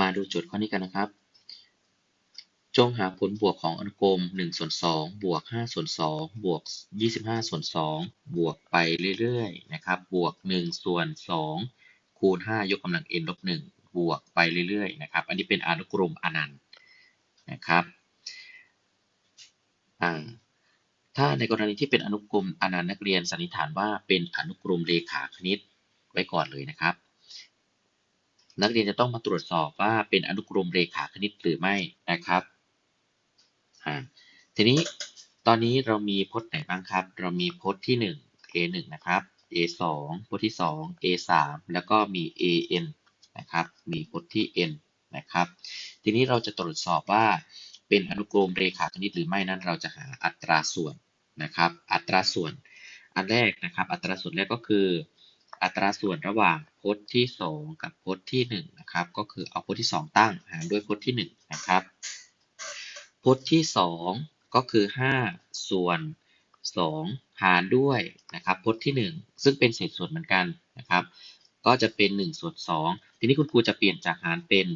มาดูโจทย์ข้อนี้กันนะครับ จงหาผลบวกของอนุกรม1ส่วน2บวก5ส่วน2บวก 25ส่วน2บวกไปเรื่อยๆนะครับ บวก1ส่วน2คูณ 5 ยกกำลัง n ลบ1บวกไปเรื่อยๆนะครับ อันนี้เป็นอนุกรมอนันต์นะครับถ้าในกรณีที่เป็นอนุกรมอนันต์นักเรียนสันนิษฐานว่าเป็นอนุกรมเรขาคณิตไว้ก่อนเลยนะครับ นักเรียนจะต้องมาตรวจสอบว่าเป็นอนุกรมเรขาคณิตหรือไม่นะครับทีนี้ตอนนี้เรามีพจน์ไหนบ้างครับ เรามีพจน์ที่ 1 a 1นะครับ a 2พจน์ที่ 2 a 3แล้วก็มี a n นะครับ มีพจน์ที่ n นะครับ ทีนี้เราจะตรวจสอบว่าเป็นอนุกรมเรขาคณิตหรือไม่นั้น เราจะหาอัตราส่วนนะครับ อัตราส่วน อันแรกนะครับ อัตราส่วนแรกก็คือ อัตราส่วนระหว่างพจน์ที่ 2 กับพจน์ที่1นะครับก็คือเอาพจน์ที่ 2 ตั้งหารด้วยพจน์ที่ 1 นะครับพจน์ที่ 2 ก็คือ 5 ส่วน 2 หารด้วยนะครับพจน์ที่ 1 ซึ่งเป็นเศษส่วนเหมือนกันนะครับ ก็จะเป็น1ส่วน2ทีนี้คุณครูจะเปลี่ยนจากหารเป็น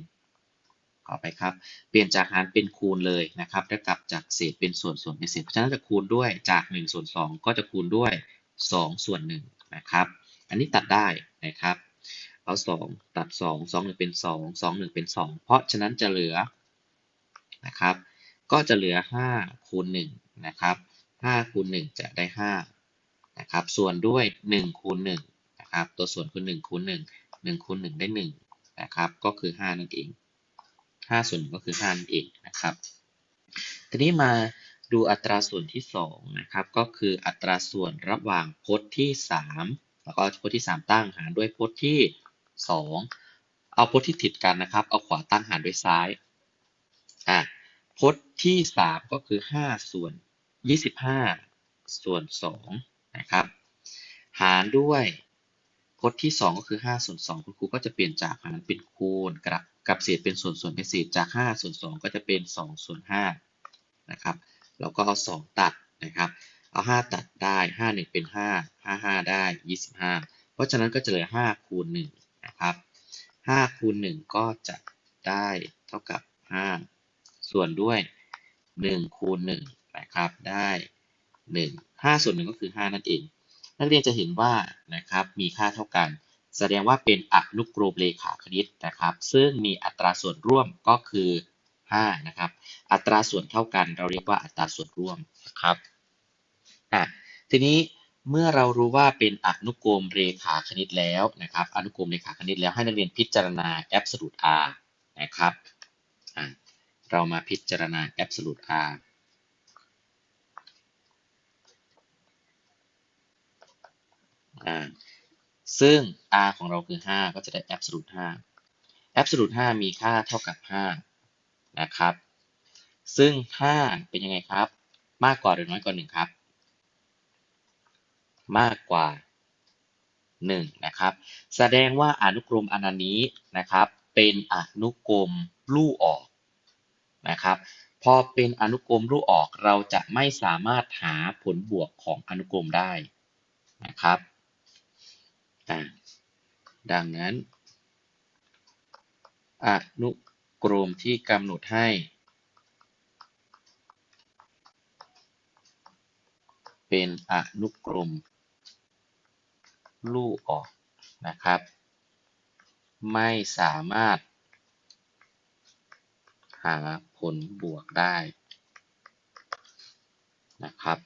ขอไปครับ เปลี่ยนจากหารเป็นคูณเลยนะครับแล้วกลับจากเศษเป็นส่วนส่วนเป็นเศษ เพราะฉะนั้นจะคูณด้วยจาก1ส่วน2ก็จะคูณด้วย 2 ส่วน1นะครับ อันนี้ตัดได้นะครับ เอา 2 ตัด 2 2 1 เป็น 2 2 1 เป็น 2 เพราะฉะนั้นจะเหลือนะครับ ก็จะเหลือ 5 คูณ1นะครับ5คูณ1จะได้5นะครับ ส่วนด้วย 1 คูณ1นะครับ ตัวส่วนคือ 1 คูณ1 1คูณ1ได้1นะครับ ก็คือ 5 นั่นเอง 5 ส่วนก็คือ5นั่นเองนะครับ ทีนี้มาดูอัตราส่วนที่2นะครับ ก็คืออัตราส่วนระหว่างพจน์ที่ 3 แล้วก็พจน์ที่ 3 ตั้งหารด้วยพจน์ที่ 2 เอาพจน์ที่ติดกันนะครับ เอาขวาตั้งหารด้วยซ้ายอะพจน์ที่ 3 ก็คือ 5 ส่วน 25 ส่วน2นะครับ หารด้วยพจน์ที่ 2 ก็คือ 5 ส่วน 2 คุณครูก็จะเปลี่ยนจากหารเป็นคูณกับกับเศษเป็นส่วนส่วนเป็นเศษจาก 5 ส่วน 2 ก็จะเป็น 2 ส่วน5นะครับเราก็เอา 2 ตัดนะครับ เอา 5 ตัด ได้ 5 1 เป็น 5 5 5 ได้ 25 เพราะฉะนั้นก็จะเหลือ 5 คูณ 1 นะครับ 5 คูณ 1 ก็จะได้เท่ากับ 5 ส่วนด้วย 1 คูณ 1 นะครับ ได้ 1 5 ส่วน 1 ก็คือ 5 นั่นเอง นักเรียนจะเห็นว่านะครับ มีค่าเท่ากัน แสดงว่าเป็นอนุกรมเลขาคณิตนะครับ ซึ่งมีอัตราส่วนร่วมก็คือ 5 นะครับ อัตราส่วนเท่ากัน เราเรียกว่าอัตราส่วนร่วมนะครับ อะ ทีนี้เมื่อเรารู้ว่าเป็นอนุกรมเรขาคณิตแล้วนะครับ อนุกรมเรขาคณิตแล้วให้นักเรียนพิจารณา absolute r นะครับ เรามาพิจารณา absolute r ซึ่ง r ของเราคือ 5 ก็จะได้ absolute 5 absolute 5 มีค่าเท่ากับ 5 นะครับ ซึ่ง 5 เป็นยังไงครับ มากกว่าหรือน้อยกว่า 1 ครับ มากกว่า 1 นะครับ แสดงว่าอนุกรมอนันต์นี้นะครับ เป็นอนุกรมลู่ออกนะครับพอเป็นอนุกรมลู่ออกเราจะไม่สามารถหาผลบวกของอนุกรมได้นะครับดังนั้น อนุกรมที่กำหนดให้ เป็นอนุกรม ลูกออกนะครับ ไม่สามารถ หาผลบวกได้นะครับ